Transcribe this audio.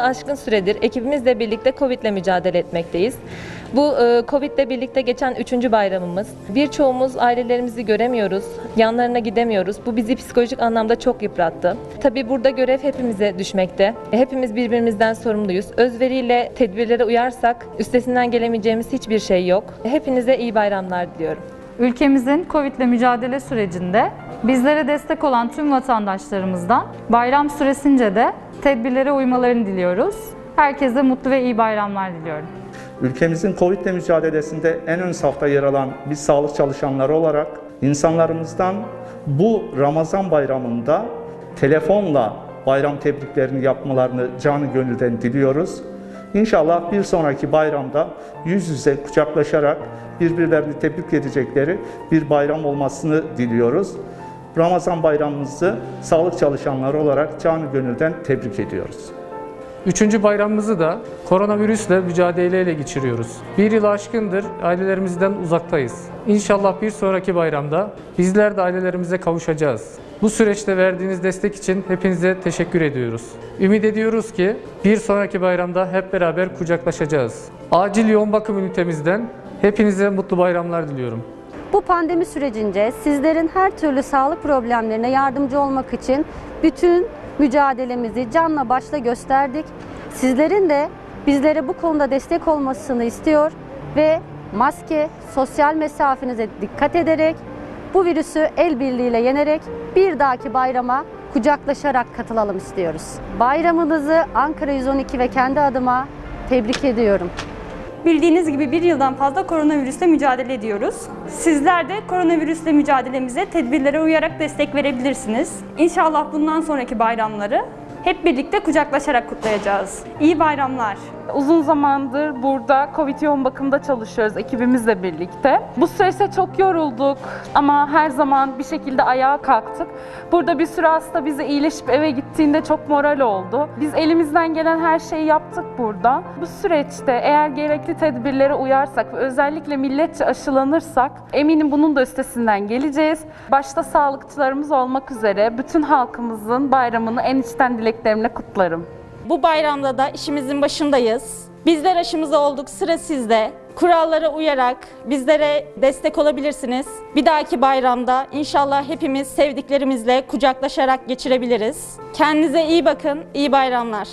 aşkın süredir ekibimizle birlikte Covid ile mücadele etmekteyiz. Bu e, Covid ile birlikte geçen üçüncü bayramımız. Birçoğumuz ailelerimizi göremiyoruz, yanlarına gidemiyoruz. Bu bizi psikolojik anlamda çok yıprattı. Tabii burada görev hepimize düşmekte. E, Hepimiz birbirimizden sorumluyuz. Özveriyle tedbirlere uyarsak üstesinden gelemeyeceğimiz hiçbir şey yok. Hepinize iyi bayramlar diliyorum. Ülkemizin Covid ile mücadele sürecinde bizlere destek olan tüm vatandaşlarımızdan bayram süresince de tedbirlere uymalarını diliyoruz. Herkese mutlu ve iyi bayramlar diliyorum. Ülkemizin Covid ile mücadelesinde en ön safta yer alan biz sağlık çalışanları olarak insanlarımızdan bu Ramazan bayramında telefonla bayram tebriklerini yapmalarını canı gönülden diliyoruz. İnşallah bir sonraki bayramda yüz yüze kucaklaşarak birbirlerini tebrik edecekleri bir bayram olmasını diliyoruz. Ramazan bayramımızı sağlık çalışanları olarak canı gönülden tebrik ediyoruz. Üçüncü bayramımızı da koronavirüsle mücadeleyle geçiriyoruz. Bir yıl aşkındır ailelerimizden uzaktayız. İnşallah bir sonraki bayramda bizler de ailelerimize kavuşacağız. Bu süreçte verdiğiniz destek için hepinize teşekkür ediyoruz. Ümit ediyoruz ki bir sonraki bayramda hep beraber kucaklaşacağız. Acil yoğun bakım ünitemizden hepinize mutlu bayramlar diliyorum. Bu pandemi sürecince sizlerin her türlü sağlık problemlerine yardımcı olmak için bütün mücadelemizi canla başla gösterdik. Sizlerin de bizlere bu konuda destek olmasını istiyor ve maske, sosyal mesafenize dikkat ederek bu virüsü el birliğiyle yenerek bir dahaki bayrama kucaklaşarak katılalım istiyoruz. Bayramınızı Ankara 112 ve kendi adıma tebrik ediyorum. Bildiğiniz gibi bir yıldan fazla koronavirüsle mücadele ediyoruz. Sizler de koronavirüsle mücadelemize tedbirlere uyarak destek verebilirsiniz. İnşallah bundan sonraki bayramları hep birlikte kucaklaşarak kutlayacağız. İyi bayramlar. Uzun zamandır burada Covid yoğun bakımda çalışıyoruz ekibimizle birlikte. Bu süreçte çok yorulduk ama her zaman bir şekilde ayağa kalktık. Burada bir sürü hasta bize iyileşip eve gittiğinde çok moral oldu. Biz elimizden gelen her şeyi yaptık burada. Bu süreçte eğer gerekli tedbirlere uyarsak ve özellikle milletçe aşılanırsak eminim bunun da üstesinden geleceğiz. Başta sağlıkçılarımız olmak üzere bütün halkımızın bayramını en içten dileklerimle kutlarım. Bu bayramda da işimizin başındayız. Bizler aşımızı olduk, sıra sizde. Kurallara uyarak bizlere destek olabilirsiniz. Bir dahaki bayramda inşallah hepimiz sevdiklerimizle kucaklaşarak geçirebiliriz. Kendinize iyi bakın, iyi bayramlar.